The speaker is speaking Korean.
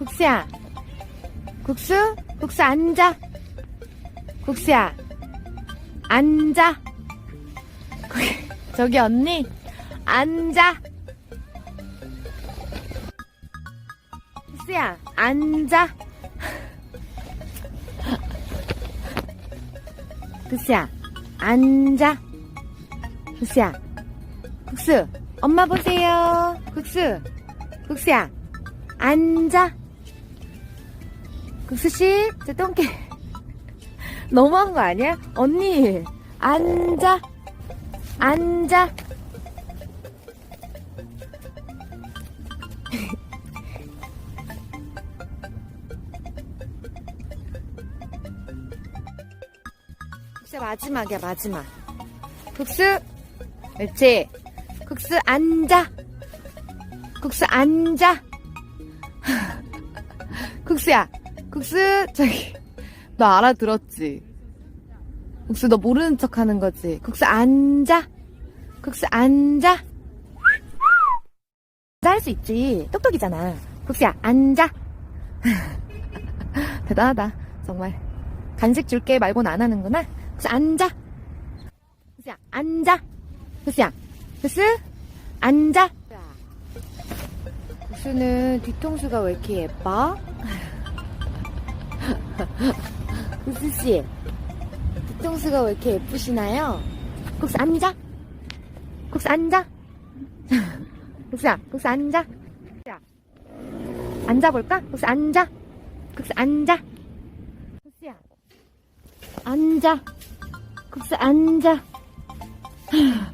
국수야. 국수? 국수 앉아. 국수야. 앉아. 저기 언니. 앉아. 국수야. 앉아. 국수야. 앉아. 국수야. 국수. 엄마 보세요. 국수. 국수야. 앉아. 국수씨, 저 똥개. 너무한 거 아니야? 언니, 앉아. 앉아. 국수 마지막이야, 마지막. 국수. 그렇지. 국수 앉아. 국수 앉아. 국수야, 국수, 저기, 너 알아들었지? 국수, 너 모르는 척 하는 거지? 국수, 앉아. 국수, 앉아. 할 수 있지. 똑똑이잖아. 국수야, 앉아. 대단하다. 정말. 간식 줄게 말고는 안 하는구나. 국수, 앉아. 국수야, 앉아. 국수야, 국수, 앉아. 국수는 뒤통수가 왜 이렇게 예뻐? 국수씨, 뒤통수가 왜 이렇게 예쁘시나요? 국수 앉아. 국수 앉아. 국수야, 국수 앉아. 자, 앉아볼까? 국수 앉아. 국수 앉아. 국수야, 앉아. 국수 앉아.